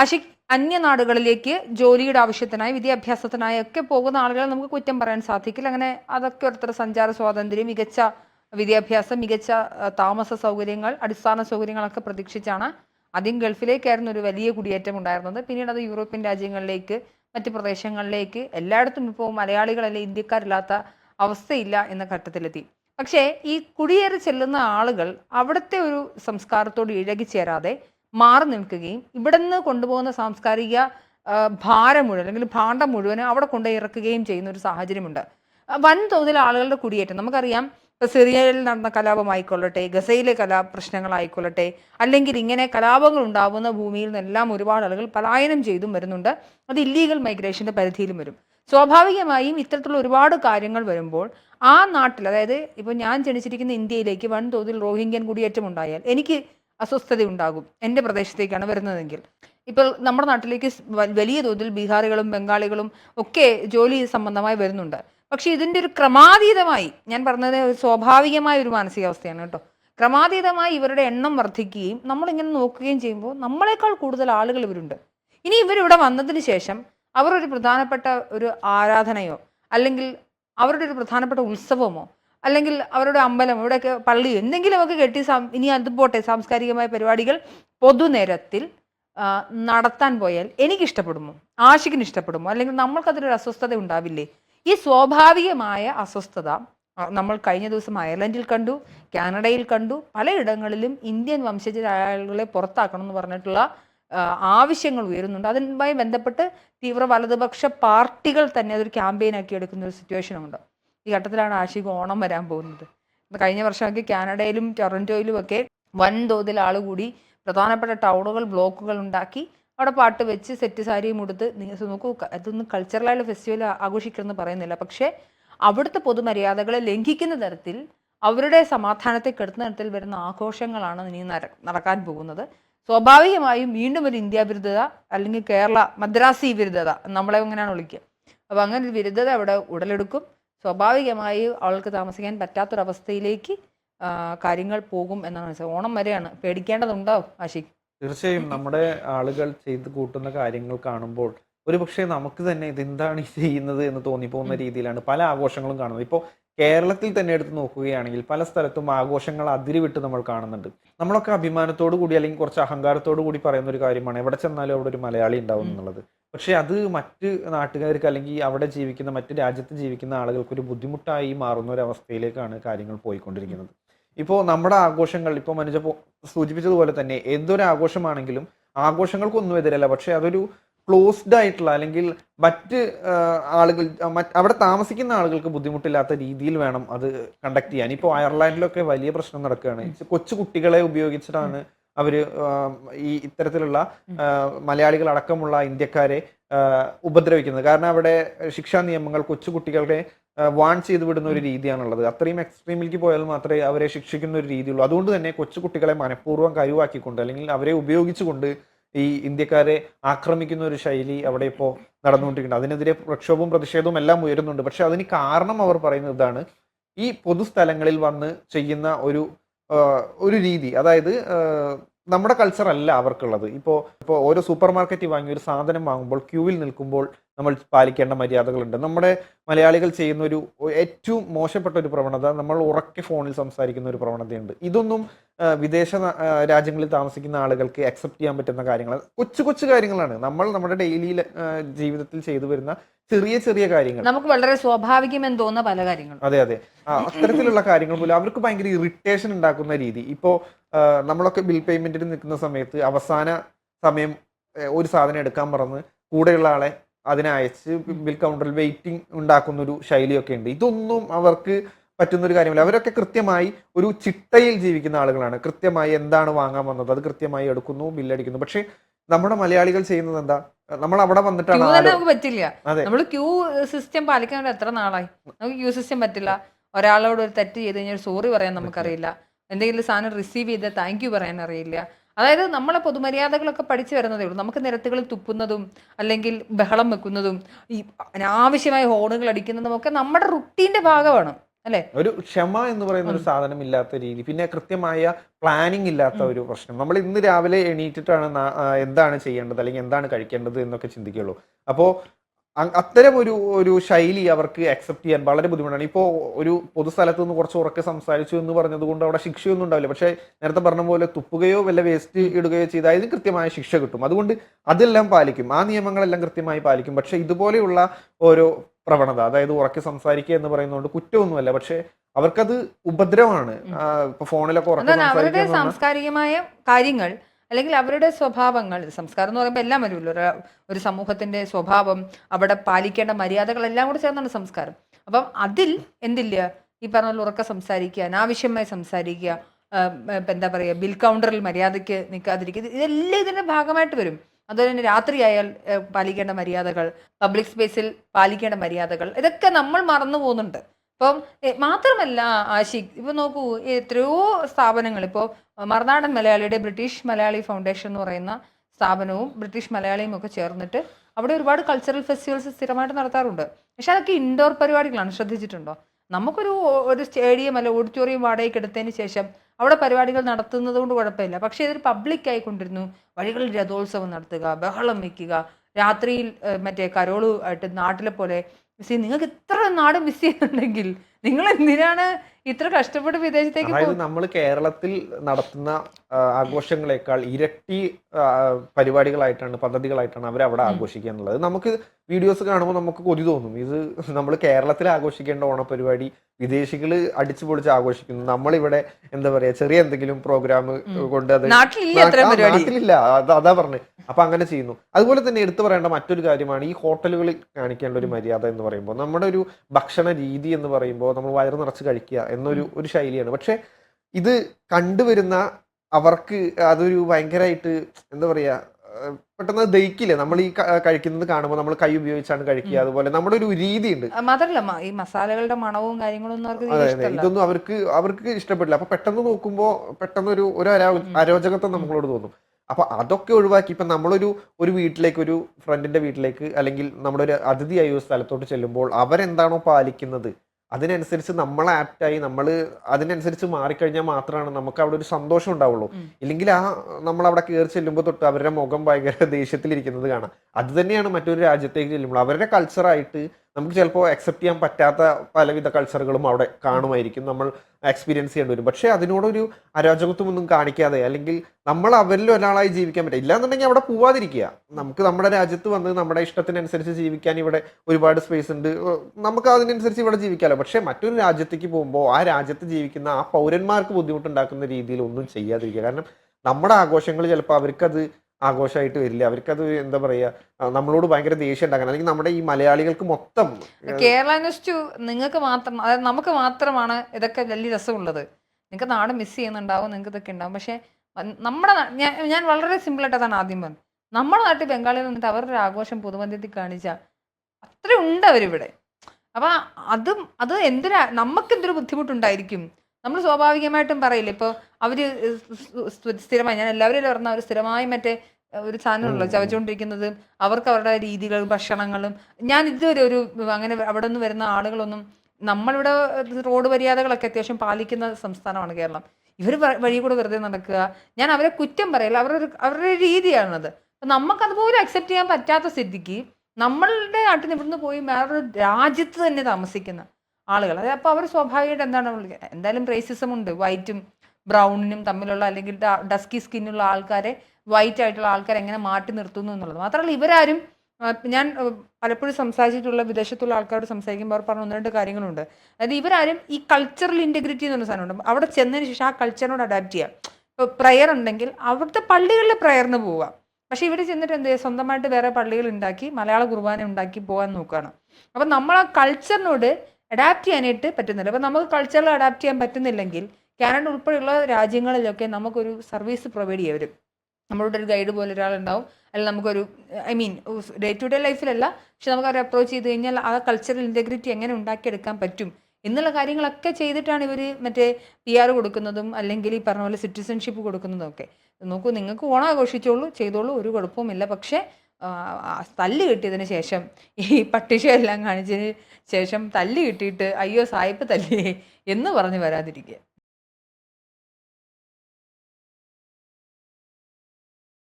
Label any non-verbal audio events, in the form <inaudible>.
ആഷിഖ് അന്യനാടുകളിലേക്ക് ജോലിയുടെ ആവശ്യത്തിനായി വിദ്യാഭ്യാസത്തിനായി ഒക്കെ പോകുന്ന ആളുകളെ നമുക്ക് കുറ്റം പറയാൻ സാധിക്കില്ല. അങ്ങനെ അതൊക്കെ ഓരോരുത്തർ സഞ്ചാര സ്വാതന്ത്ര്യം മികച്ച വിദ്യാഭ്യാസം മികച്ച താമസ സൗകര്യങ്ങൾ അടിസ്ഥാന സൗകര്യങ്ങളൊക്കെ പ്രതീക്ഷിച്ചാണ് ആദ്യം ഗൾഫിലേക്കായിരുന്നു ഒരു വലിയ കുടിയേറ്റം ഉണ്ടായിരുന്നത്. പിന്നീട് അത് യൂറോപ്യൻ രാജ്യങ്ങളിലേക്ക് മറ്റ് പ്രദേശങ്ങളിലേക്ക് എല്ലായിടത്തും ഇപ്പോൾ മലയാളികളല്ലേ ഇന്ത്യക്കാരില്ലാത്ത അവസ്ഥയില്ല എന്ന ഘട്ടത്തിലെത്തി. പക്ഷേ ഈ കുടിയേറി ചെല്ലുന്ന ആളുകൾ അവിടുത്തെ ഒരു സംസ്കാരത്തോട് ഇഴകിച്ചേരാതെ മാറി നിൽക്കുകയും ഇവിടെ നിന്ന് കൊണ്ടുപോകുന്ന സാംസ്കാരിക ഭാരം മുഴുവൻ അല്ലെങ്കിൽ ഭാണ്ഡം മുഴുവൻ അവിടെ കൊണ്ട് ഇറക്കുകയും ചെയ്യുന്ന ഒരു സാഹചര്യമുണ്ട്. വൻതോതിൽ ആളുകളുടെ കുടിയേറ്റം. നമുക്കറിയാം ഇപ്പോൾ സിറിയയിൽ നടന്ന കലാപമായിക്കൊള്ളട്ടെ ഗസയിലെ കലാ പ്രശ്നങ്ങളായിക്കൊള്ളട്ടെ അല്ലെങ്കിൽ ഇങ്ങനെ കലാപങ്ങൾ ഉണ്ടാകുന്ന ഭൂമിയിൽ നിന്നെല്ലാം ഒരുപാട് ആളുകൾ പലായനം ചെയ്തും വരുന്നുണ്ട്. അത് ഇല്ലീഗൽ മൈഗ്രേഷന്റെ പരിധിയിലും വരും. സ്വാഭാവികമായും ഇത്തരത്തിലുള്ള ഒരുപാട് കാര്യങ്ങൾ വരുമ്പോൾ ആ നാട്ടിൽ അതായത് ഇപ്പോൾ ഞാൻ ജനിച്ചിരിക്കുന്ന ഇന്ത്യയിലേക്ക് വൻതോതിൽ റോഹിംഗ്യൻ കുടിയേറ്റം ഉണ്ടായാൽ എനിക്ക് അസ്വസ്ഥത ഉണ്ടാകും എന്റെ പ്രദേശത്തേക്കാണ് വരുന്നതെങ്കിൽ. ഇപ്പോൾ നമ്മുടെ നാട്ടിലേക്ക് വലിയ തോതിൽ ബീഹാറികളും ബംഗാളികളും ഒക്കെ ജോലി സംബന്ധമായി വരുന്നുണ്ട്. പക്ഷേ ഇതിന്റെ ഒരു ക്രമാതീതമായി ഞാൻ പറഞ്ഞത് സ്വാഭാവികമായ ഒരു മാനസികാവസ്ഥയാണ് കേട്ടോ. ക്രമാതീതമായി ഇവരുടെ എണ്ണം വർദ്ധിക്കുകയും നമ്മളിങ്ങനെ നോക്കുകയും ചെയ്യുമ്പോൾ നമ്മളെക്കാൾ കൂടുതൽ ആളുകൾ ഇവരുണ്ട്. ഇനി ഇവരിവിടെ വന്നതിന് ശേഷം അവർ ഒരു പ്രധാനപ്പെട്ട ഒരു ആരാധനയോ അല്ലെങ്കിൽ അവരുടെ ഒരു പ്രധാനപ്പെട്ട ഉത്സവമോ അല്ലെങ്കിൽ അവരുടെ അമ്പലം ഇവിടെയൊക്കെ പള്ളി എന്തെങ്കിലുമൊക്കെ കെട്ടി ഇനി അത് പോട്ടെ സാംസ്കാരികമായ പരിപാടികൾ പൊതുനിരത്തിൽ നടത്താൻ പോയാൽ എനിക്കിഷ്ടപ്പെടുമോ? ആശിക്കിന് ഇഷ്ടപ്പെടുമോ? അല്ലെങ്കിൽ നമ്മൾക്കതിലൊരു അസ്വസ്ഥത ഉണ്ടാവില്ലേ? ഈ സ്വാഭാവികമായ അസ്വസ്ഥത നമ്മൾ കഴിഞ്ഞ ദിവസം അയർലൻഡിൽ കണ്ടു കാനഡയിൽ കണ്ടു പലയിടങ്ങളിലും ഇന്ത്യൻ വംശജരായ ആളുകളെ പുറത്താക്കണം എന്ന് പറഞ്ഞിട്ടുള്ള ആവശ്യങ്ങൾ ഉയരുന്നുണ്ട്. അതുമായി ബന്ധപ്പെട്ട് തീവ്ര വലതുപക്ഷ പാർട്ടികൾ തന്നെ അതൊരു ക്യാമ്പയിനാക്കി എടുക്കുന്ന ഒരു സിറ്റുവേഷനുണ്ട് ഈ ഘട്ടത്തിലാണ് ആഷിഖ് ഓണം വരാൻ പോകുന്നത്. കഴിഞ്ഞ വർഷമൊക്കെ കാനഡയിലും ടൊറന്റോയിലും ഒക്കെ വൻതോതിൽ ആളുകൂടി കൂടി പ്രധാനപ്പെട്ട ടൗണുകൾ ബ്ലോക്കുകൾ ഉണ്ടാക്കി അവിടെ പാട്ട് വെച്ച് സെറ്റ് സാരിയും ഉടുത്ത് നോക്കൂ അതൊന്നും കൾച്ചറലായുള്ള ഫെസ്റ്റിവൽ ആഘോഷിക്കണമെന്ന് പറയുന്നില്ല. പക്ഷേ അവിടുത്തെ പൊതുമര്യാദകളെ ലംഘിക്കുന്ന തരത്തിൽ അവരുടെ സമാധാനത്തെ കെടുത്തുന്ന തരത്തിൽ വരുന്ന ആഘോഷങ്ങളാണ് ഇനി നടക്കാൻ പോകുന്നത്. സ്വാഭാവികമായും വീണ്ടും ഒരു ഇന്ത്യ വിരുദ്ധത അല്ലെങ്കിൽ കേരള മദ്രാസി വിരുദ്ധത നമ്മളെ എങ്ങനെയാണ് വിളിക്കുക? അപ്പോൾ അങ്ങനെ ഒരു വിരുദ്ധത അവിടെ ഉടലെടുക്കും. സ്വാഭാവികമായി അവൾക്ക് താമസിക്കാൻ പറ്റാത്തൊരവസ്ഥയിലേക്ക് കാര്യങ്ങൾ പോകും എന്നാണ് മനസ്സിലായത് ഓണം വരെയാണ്. പേടിക്കേണ്ടതുണ്ടോ ആഷിഖ് തീർച്ചയായും നമ്മുടെ ആളുകൾ ചെയ്ത് കൂട്ടുന്ന കാര്യങ്ങൾ കാണുമ്പോൾ ഒരുപക്ഷെ നമുക്ക് തന്നെ ഇതെന്താണ് ചെയ്യുന്നത് എന്ന് തോന്നിപ്പോകുന്ന രീതിയിലാണ് പല ആഘോഷങ്ങളും കാണുന്നത്. ഇപ്പോൾ കേരളത്തിൽ തന്നെ എടുത്ത് നോക്കുകയാണെങ്കിൽ പല സ്ഥലത്തും ആഘോഷങ്ങൾ അതിരുവിട്ട് നമ്മൾ കാണുന്നുണ്ട്. നമ്മളൊക്കെ അഭിമാനത്തോടു കൂടി അല്ലെങ്കിൽ കുറച്ച് അഹങ്കാരത്തോടു കൂടി പറയുന്ന ഒരു കാര്യമാണ് എവിടെ ചെന്നാലും അവിടെ ഒരു മലയാളി ഉണ്ടാവും എന്നുള്ളത്. പക്ഷെ അത് മറ്റ് നാട്ടുകാർക്ക് അല്ലെങ്കിൽ അവിടെ ജീവിക്കുന്ന മറ്റ് രാജ്യത്ത് ജീവിക്കുന്ന ആളുകൾക്ക് ഒരു ബുദ്ധിമുട്ടായി മാറുന്ന ഒരു അവസ്ഥയിലേക്കാണ് കാര്യങ്ങൾ പോയിക്കൊണ്ടിരിക്കുന്നത്. ഇപ്പോൾ നമ്മുടെ ആഘോഷങ്ങൾ ഇപ്പോൾ മനുജ സൂചിപ്പിച്ചതുപോലെ തന്നെ എന്തൊരു ആഘോഷമാണെങ്കിലും ആഘോഷങ്ങൾക്കൊന്നും എതിരല്ല. പക്ഷേ അതൊരു ക്ലോസ്ഡ് ആയിട്ടുള്ള അല്ലെങ്കിൽ മറ്റ് ആളുകൾ അവിടെ താമസിക്കുന്ന ആളുകൾക്ക് ബുദ്ധിമുട്ടില്ലാത്ത രീതിയിൽ വേണം അത് കണ്ടക്ട് ചെയ്യാൻ. ഇപ്പോൾ അയർലാൻഡിലൊക്കെ വലിയ പ്രശ്നം നടക്കുകയാണ്. കൊച്ചു കുട്ടികളെ ഉപയോഗിച്ചിട്ടാണ് അവർ ആ, ഈ ഇത്തരത്തിലുള്ള മലയാളികൾ അടക്കമുള്ള ഇന്ത്യക്കാരെ ഉപദ്രവിക്കുന്നത്. കാരണം അവിടെ ശിക്ഷാ നിയമങ്ങൾ കൊച്ചുകുട്ടികളെ വാൺ ചെയ്ത് വിടുന്ന ഒരു രീതിയാണുള്ളത്. അത്രയും എക്സ്ട്രീമിലേക്ക് പോയാൽ മാത്രമേ അവരെ ശിക്ഷിക്കുന്ന ഒരു രീതിയുള്ളൂ. അതുകൊണ്ട് തന്നെ കൊച്ചുകുട്ടികളെ മനഃപൂർവം കരുവാക്കിക്കൊണ്ട് അല്ലെങ്കിൽ അവരെ ഉപയോഗിച്ചുകൊണ്ട് ഈ ഇന്ത്യക്കാരെ ആക്രമിക്കുന്ന ഒരു ശൈലി അവിടെ ഇപ്പോൾ നടന്നുകൊണ്ടിരിക്കുന്നുണ്ട്. അതിനെതിരെ പ്രക്ഷോഭവും പ്രതിഷേധവും എല്ലാം ഉയരുന്നുണ്ട്. പക്ഷെ അതിന് കാരണം അവർ പറയുന്നത് ഇതാണ്. ഈ പൊതുസ്ഥലങ്ങളിൽ വന്ന് ചെയ്യുന്ന ഒരു ഒരു രീതി. അതായത് നമ്മുടെ കൾച്ചർ അല്ല അവർക്കുള്ളത്. ഇപ്പോൾ ഇപ്പോൾ ഓരോ സൂപ്പർ മാർക്കറ്റിൽ വാങ്ങി ഒരു സാധനം വാങ്ങുമ്പോൾ ക്യൂവിൽ നിൽക്കുമ്പോൾ നമ്മൾ പാലിക്കേണ്ട മര്യാദകളുണ്ട്. നമ്മുടെ മലയാളികൾ ചെയ്യുന്ന ഒരു ഏറ്റവും മോശപ്പെട്ട ഒരു പ്രവണത നമ്മൾ ഉറക്കെ ഫോണിൽ സംസാരിക്കുന്ന ഒരു പ്രവണതയുണ്ട്. ഇതൊന്നും വിദേശ രാജ്യങ്ങളിൽ താമസിക്കുന്ന ആളുകൾക്ക് അക്സെപ്റ്റ് ചെയ്യാൻ പറ്റുന്ന കാര്യങ്ങൾ കൊച്ചു കൊച്ചു കാര്യങ്ങളാണ്. നമ്മൾ നമ്മുടെ ഡെയിലി ജീവിതത്തിൽ ചെയ്തു വരുന്ന ചെറിയ ചെറിയ കാര്യങ്ങൾ. നമുക്ക് വളരെ സ്വാഭാവികമെന്ന് തോന്നുന്ന പല കാര്യങ്ങളും. അതെ അതെ. അത്തരത്തിലുള്ള കാര്യങ്ങൾ പോലും അവർക്ക് ഭയങ്കര ഇറിറ്റേഷൻ ഉണ്ടാക്കുന്ന രീതി. ഇപ്പോൾ നമ്മളൊക്കെ ബിൽ പേയ്മെന്റിന് നിൽക്കുന്ന സമയത്ത് അവസാന സമയം ഒരു സാധനം എടുക്കാൻ പറഞ്ഞ് കൂടെയുള്ള ആളെ അതിനെ അയച്ച് ബിൽ കൗണ്ടറിൽ വെയിറ്റിംഗ് ഉണ്ടാക്കുന്ന ഒരു ശൈലിയൊക്കെ ഉണ്ട്. ഇതൊന്നും അവർക്ക് പറ്റുന്ന ഒരു കാര്യമല്ല. അവരൊക്കെ കൃത്യമായി ഒരു ചിട്ടയിൽ ജീവിക്കുന്ന ആളുകളാണ്. കൃത്യമായി എന്താണ് വാങ്ങാൻ വന്നത് അത് കൃത്യമായി എടുക്കുന്നു ബില്ലടിക്കുന്നു പക്ഷേ നമ്മുടെ മലയാളികൾ ചെയ്യുന്നത് എന്താ? നമ്മൾ അവിടെ വന്നിട്ടാണ് നമുക്ക് പറ്റില്ല. നമ്മൾ ക്യൂ സിസ്റ്റം പാലിക്കാൻ എത്ര നാളായി? നമുക്ക് ക്യൂ സിസ്റ്റം പറ്റില്ല. ഒരാളോട് ഒരു തെറ്റ് ചെയ്ത് കഴിഞ്ഞാൽ സോറി പറയാൻ നമുക്കറിയില്ല. എന്തെങ്കിലും സാധനം റിസീവ് ചെയ്ത് താങ്ക് യു പറയാൻ അറിയില്ല. അതായത് നമ്മളെ പൊതുമര്യാദകളൊക്കെ പഠിച്ചു വരുന്നതേ ഉള്ളൂ. നമുക്ക് നിരത്തുകളിൽ തുപ്പുന്നതും അല്ലെങ്കിൽ ബഹളം വെക്കുന്നതും ഈ അനാവശ്യമായ ഹോണുകൾ അടിക്കുന്നതും ഒക്കെ നമ്മുടെ റുട്ടീന്റെ ഭാഗമാണ്. അല്ലെ? ഒരു ക്ഷമ എന്ന് പറയുന്ന ഒരു സാധനം ഇല്ലാത്ത രീതി. പിന്നെ കൃത്യമായ പ്ലാനിങ് ഇല്ലാത്ത ഒരു പ്രശ്നം. നമ്മൾ ഇന്ന് രാവിലെ എണീറ്റിട്ടാണ് എന്താണ് ചെയ്യേണ്ടത്? അല്ലെങ്കിൽ എന്താണ് കഴിക്കേണ്ടത് എന്നൊക്കെ ചിന്തിക്കുള്ളൂ. അപ്പോൾ അത്തരം ഒരു ഒരു ശൈലി അവർക്ക് അക്സെപ്റ്റ് ചെയ്യാൻ വളരെ ബുദ്ധിമുട്ടാണ്. ഇപ്പോൾ ഒരു പൊതുസ്ഥലത്ത് നിന്ന് കുറച്ച് ഉറക്കെ സംസാരിച്ചു എന്ന് പറഞ്ഞത് കൊണ്ട് അവിടെ ശിക്ഷയൊന്നും ഉണ്ടാവില്ല. പക്ഷേ നേരത്തെ പറഞ്ഞ പോലെ തുപ്പുകയോ വല്ല വേസ്റ്റ് ഇടുകയോ ചെയ്താൽ ഇതിന് കൃത്യമായ ശിക്ഷ കിട്ടും. അതുകൊണ്ട് അതെല്ലാം പാലിക്കും. ആ നിയമങ്ങളെല്ലാം കൃത്യമായി പാലിക്കും. പക്ഷേ ഇതുപോലെയുള്ള ഓരോ പ്രവണത അതായത് ഉറക്കെ സംസാരിക്കുക എന്ന് പറയുന്നതുകൊണ്ട് കുറ്റമൊന്നുമല്ല. പക്ഷേ അവർക്കത് ഉപദ്രവമാണ്. ഇപ്പൊ ഫോണിലൊക്കെ ഉറക്കെ സംസാരിക്കുക സാംസ്കാരികമായ കാര്യങ്ങൾ അല്ലെങ്കിൽ അവരുടെ സ്വഭാവങ്ങൾ സംസ്കാരം എന്ന് പറയുമ്പോൾ എല്ലാം വരുമല്ലോ. ഒരു ഒരു സമൂഹത്തിന്റെ സ്വഭാവം അവിടെ പാലിക്കേണ്ട മര്യാദകളെല്ലാം കൂടെ ചേർന്നാണ് സംസ്കാരം. അപ്പം അതിൽ എന്തില്ല? ഈ പറഞ്ഞ പോലെ ഉറക്ക സംസാരിക്കുക അനാവശ്യമായി സംസാരിക്കുക ഇപ്പം എന്താ പറയുക ബിൽ കൗണ്ടറിൽ മര്യാദയ്ക്ക് നിൽക്കാതിരിക്കുക ഇത് ഇതെല്ലാം ഇതിന്റെ ഭാഗമായിട്ട് വരും. അതുപോലെ തന്നെ രാത്രിയായാൽ പാലിക്കേണ്ട മര്യാദകൾ പബ്ലിക് സ്പേസിൽ പാലിക്കേണ്ട മര്യാദകൾ ഇതൊക്കെ നമ്മൾ മറന്നു പോകുന്നുണ്ട്. ഇപ്പം മാത്രമല്ല ആശി ഇപ്പൊ നോക്കൂ എത്രയോ സ്ഥാപനങ്ങൾ ഇപ്പോൾ മറുനാടൻ മലയാളിയുടെ ബ്രിട്ടീഷ് മലയാളി ഫൗണ്ടേഷൻ എന്ന് പറയുന്ന സ്ഥാപനവും ബ്രിട്ടീഷ് മലയാളിയും ഒക്കെ ചേർന്നിട്ട് അവിടെ ഒരുപാട് കൾച്ചറൽ ഫെസ്റ്റിവൽസ് സ്ഥിരമായിട്ട് നടത്താറുണ്ട്. പക്ഷെ അതൊക്കെ ഇൻഡോർ പരിപാടികളാണ്. ശ്രദ്ധിച്ചിട്ടുണ്ടോ? നമുക്കൊരു ഒരു സ്റ്റേഡിയം അല്ല ഓഡിറ്റോറിയം വാടകയ്ക്ക് എടുത്തതിന് ശേഷം അവിടെ പരിപാടികൾ നടത്തുന്നത് കൊണ്ട് കുഴപ്പമില്ല. പക്ഷേ ഇതൊരു പബ്ലിക് ആയിക്കൊണ്ടിരുന്നു. വഴികളിൽ രഥോത്സവം നടത്തുക ബഹളം വയ്ക്കുക രാത്രിയിൽ മറ്റേ കരോൾ ആയിട്ട് നാട്ടിലെ പോലെ മിസ് ചെയ്യും നിങ്ങൾക്ക് ഇത്ര നാട് മിസ് ചെയ്യുന്നുണ്ടെങ്കിൽ നിങ്ങൾ എന്തിനാണ് ഇത്ര കഷ്ടപ്പെട്ട് വിദേശത്തേക്ക് അതായത് നമ്മൾ കേരളത്തിൽ നടത്തുന്ന ആഘോഷങ്ങളെക്കാൾ ഇരട്ടി പരിപാടികളായിട്ടാണ് പദ്ധതികളായിട്ടാണ് അവർ അവിടെ ആഘോഷിക്കുക എന്നുള്ളത്. നമുക്ക് വീഡിയോസ് കാണുമ്പോൾ നമുക്ക് കൊതി തോന്നും. ഇത് നമ്മൾ കേരളത്തിൽ ആഘോഷിക്കേണ്ട ഓണപരിപാടി വിദേശികൾ അടിച്ചു പൊളിച്ച് ആഘോഷിക്കുന്നു. നമ്മളിവിടെ എന്താ പറയാ ചെറിയ എന്തെങ്കിലും പ്രോഗ്രാം കൊണ്ട് അത് നാട്ടിലില്ല അതാ പറഞ്ഞു. അപ്പൊ അങ്ങനെ ചെയ്യുന്നു. അതുപോലെ തന്നെ എടുത്തു പറയേണ്ട മറ്റൊരു കാര്യമാണ് ഈ ഹോട്ടലുകളിൽ കാണിക്കേണ്ട ഒരു മര്യാദ എന്ന് പറയുമ്പോൾ നമ്മുടെ ഒരു ഭക്ഷണ രീതി എന്ന് പറയുമ്പോൾ നമ്മൾ വയറ് നിറച്ച് കഴിക്കുക എന്നൊരു ഒരു ശൈലിയാണ്. പക്ഷെ ഇത് കണ്ടുവരുന്ന അവർക്ക് അതൊരു ഭയങ്കരമായിട്ട് എന്താ പറയാ പെട്ടെന്ന് ദഹിക്കില്ല? നമ്മൾ ഈ കഴിക്കുന്നത് കാണുമ്പോൾ നമ്മൾ കൈ ഉപയോഗിച്ചാണ് കഴിക്കുക. അതുപോലെ നമ്മുടെ ഒരു രീതി ഉണ്ട് മാത്രല്ല ഈ മസാലകളുടെ മണവും കാര്യങ്ങളും അവർക്ക് ഇതൊന്നും അവർക്ക് അവർക്ക് ഇഷ്ടപ്പെടില്ല. അപ്പൊ പെട്ടെന്ന് നോക്കുമ്പോൾ പെട്ടെന്ന് ഒരു ഒരു അരോചകത്വം നമ്മളോട് തോന്നും. അപ്പൊ അതൊക്കെ ഒഴിവാക്കി ഇപ്പൊ നമ്മളൊരു ഒരു വീട്ടിലേക്ക് ഒരു ഫ്രണ്ടിന്റെ വീട്ടിലേക്ക് അല്ലെങ്കിൽ നമ്മുടെ ഒരു അതിഥിയായി ഒരു സ്ഥലത്തോട്ട് ചെല്ലുമ്പോൾ അവരെന്താണോ പാലിക്കുന്നത് അതിനനുസരിച്ച് നമ്മൾ ആപ്റ്റായി നമ്മൾ അതിനനുസരിച്ച് മാറിക്കഴിഞ്ഞാൽ മാത്രമാണ് നമുക്ക് അവിടെ ഒരു സന്തോഷം ഉണ്ടാവുള്ളൂ. ഇല്ലെങ്കിൽ ആ നമ്മൾ അവിടെ കയറി ചെല്ലുമ്പോൾ തൊട്ട് അവരുടെ മുഖം ഭയങ്കര <laughs> ദേഷ്യത്തിലിരിക്കുന്നത് കാണാം അത് തന്നെയാണ് മറ്റൊരു രാജ്യത്തേക്ക് ചെല്ലുമ്പോൾ അവരുടെ കൾച്ചറായിട്ട് നമുക്ക് ചിലപ്പോൾ അക്സെപ്റ്റ് ചെയ്യാൻ പറ്റാത്ത പലവിധ കൾച്ചറുകളും അവിടെ കാണുമായിരിക്കും. നമ്മൾ എക്സ്പീരിയൻസ് ചെയ്യേണ്ടി വരും. പക്ഷേ അതിനോടൊരു അരാജകത്വമൊന്നും കാണിക്കാതെ അല്ലെങ്കിൽ നമ്മൾ അവരിൽ ഒരാളായി ജീവിക്കാൻ പറ്റില്ല. ഇല്ലാന്നുണ്ടെങ്കിൽ അവിടെ പോവാതിരിക്കുക. നമുക്ക് നമ്മുടെ രാജ്യത്ത് വന്ന് നമ്മുടെ ഇഷ്ടത്തിനനുസരിച്ച് ജീവിക്കാൻ ഇവിടെ ഒരുപാട് സ്പേസ് ഉണ്ട്. നമുക്ക് അതിനനുസരിച്ച് ഇവിടെ ജീവിക്കാമല്ലോ പക്ഷേ മറ്റൊരു രാജ്യത്തേക്ക് പോകുമ്പോൾ ആ രാജ്യത്ത് ജീവിക്കുന്ന ആ പൗരന്മാർക്ക് ബുദ്ധിമുട്ടുണ്ടാക്കുന്ന രീതിയിൽ ഒന്നും ചെയ്യാതിരിക്കുക. കാരണം നമ്മുടെ ആഘോഷങ്ങൾ ചിലപ്പോൾ അവർക്കത് ആഘോഷമായിട്ട് വരില്ല. അവർക്കത് എന്താ പറയുക നമ്മളോട് ഭയങ്കര ദേഷ്യം ഉണ്ടാക്കണം. അല്ലെങ്കിൽ നമ്മുടെ ഈ മലയാളികൾക്ക് മൊത്തം കേരള നിങ്ങൾക്ക് മാത്രം അതായത് നമുക്ക് മാത്രമാണ് ഇതൊക്കെ വലിയ രസമുള്ളത്. നിങ്ങൾക്ക് നാട് മിസ് ചെയ്യുന്നുണ്ടാവും നിങ്ങൾക്ക് ഇതൊക്കെ ഉണ്ടാവും. പക്ഷേ നമ്മുടെ ഞാൻ വളരെ സിമ്പിളായിട്ട് അതാണ് ആദ്യം പറഞ്ഞത്. നമ്മുടെ നാട്ടിൽ ബംഗാളിൽ നിന്നിട്ട് അവരുടെ ആഘോഷം പൊതുമന്ദ്യത്തിൽ കാണിച്ച അത്ര ഉണ്ട് അവരിവിടെ. അപ്പം അതും അത് എന്തിനാ നമുക്കെന്തൊരു ബുദ്ധിമുട്ടുണ്ടായിരിക്കും? നമ്മൾ സ്വാഭാവികമായിട്ടും പറയില്ല? ഇപ്പോൾ സ് സ്ഥിരമായി ഞാൻ എല്ലാവരും പറഞ്ഞ അവർ സ്ഥിരമായി മറ്റേ ഒരു സാധനമുള്ളൂ ഉം. ചവച്ചുകൊണ്ടിരിക്കുന്നത്. അവർക്ക് അവരുടെ രീതികളും ഭക്ഷണങ്ങളും. ഞാൻ ഇതുവരെ ഒരു അങ്ങനെ അവിടെ നിന്ന് വരുന്ന ആളുകളൊന്നും നമ്മളിവിടെ റോഡ് മര്യാദകളൊക്കെ അത്യാവശ്യം പാലിക്കുന്ന സംസ്ഥാനമാണ് കേരളം. ഇവർ വഴി കൂടെ വെറുതെ നടക്കുക. ഞാൻ അവരെ കുറ്റം പറയില്ല. അവരുടെ അവരുടെ ഒരു രീതിയാണത്. അപ്പൊ നമുക്ക് അതുപോലെ അക്സെപ്റ്റ് ചെയ്യാൻ പറ്റാത്ത സ്ഥിതിക്ക് നമ്മളുടെ നാട്ടിൽ ഇവിടുന്ന് പോയി വേറൊരു രാജ്യത്ത് തന്നെ താമസിക്കുന്ന ആളുകൾ. അതായത് അപ്പോൾ അവർ സ്വാഭാവികമായിട്ട് എന്താണ് വിളിക്കുക എന്തായാലും റേസിസം ഉണ്ട്. വൈറ്റും ബ്രൗണിനും തമ്മിലുള്ള അല്ലെങ്കിൽ ഡസ്കി സ്കിന്നുള്ള ആൾക്കാരെ വൈറ്റ് ആയിട്ടുള്ള ആൾക്കാരെ എങ്ങനെ മാറ്റി നിർത്തുന്നു എന്നുള്ളത്. മാത്രമല്ല ഇവരാരും ഞാൻ പലപ്പോഴും സംസാരിച്ചിട്ടുള്ള വിദേശത്തുള്ള ആൾക്കാരോട് സംസാരിക്കുമ്പോൾ അവർ പറഞ്ഞ ഒന്ന് രണ്ട് കാര്യങ്ങളുണ്ട്. അതായത് ഇവരാരും ഈ കൾച്ചറൽ ഇന്റഗ്രിറ്റി എന്ന് പറഞ്ഞ സാധനമുണ്ട്. അവിടെ ചെന്നതിന് ശേഷം ആ കൾച്ചറിനോട് അഡാപ്റ്റ് ചെയ്യാം. ഇപ്പോൾ പ്രയർ ഉണ്ടെങ്കിൽ അവിടുത്തെ പള്ളികളിലെ പ്രയറിന് പോവുക. പക്ഷെ ഇവിടെ ചെന്നിട്ട് എന്ത് സ്വന്തമായിട്ട് വേറെ പള്ളികൾ ഉണ്ടാക്കി മലയാള കുർബാന ഉണ്ടാക്കി പോകാൻ നോക്കുകയാണ്. അപ്പം നമ്മൾ ആ കൾച്ചറിനോട് അഡാപ്റ്റ് ചെയ്യാനായിട്ട് പറ്റുന്നില്ല അപ്പം നമുക്ക് കൾച്ചറിൽ അഡാപ്റ്റ് ചെയ്യാൻ പറ്റുന്നില്ലെങ്കിൽ കാനഡ ഉൾപ്പെടെയുള്ള രാജ്യങ്ങളിലൊക്കെ നമുക്കൊരു സർവീസ് പ്രൊവൈഡ് ചെയ്യാൻ വരും. നമ്മളോട് ഒരു ഗൈഡ് പോലെ ഒരാളുണ്ടാവും. അല്ലെങ്കിൽ നമുക്കൊരു I mean day to day ലൈഫിലല്ല പക്ഷെ നമുക്ക് അവരെ അപ്രോച്ച് ചെയ്ത് കഴിഞ്ഞാൽ ആ കൾച്ചറൽ ഇന്റഗ്രിറ്റി എങ്ങനെ ഉണ്ടാക്കിയെടുക്കാൻ പറ്റും എന്നുള്ള കാര്യങ്ങളൊക്കെ ചെയ്തിട്ടാണ് ഇവർ മറ്റേ പി ആർ കൊടുക്കുന്നതും അല്ലെങ്കിൽ ഈ പറഞ്ഞ പോലെ സിറ്റിസൺഷിപ്പ് കൊടുക്കുന്നതും ഒക്കെ. നോക്കൂ നിങ്ങൾക്ക് ഓണാഘോഷിച്ചോളൂ ചെയ്തോളൂ ഒരു കുഴപ്പവുമില്ല. പക്ഷേ തല്ല് കിട്ടിയതിന് ശേഷം ഈ പട്ടിഷയെല്ലാം കാണിച്ചതിന് ശേഷം തല്ല് കിട്ടിയിട്ട് അയ്യോ സായിപ്പ് തല്ലിയേ എന്ന് പറഞ്ഞ് വരാതിരിക്കുക.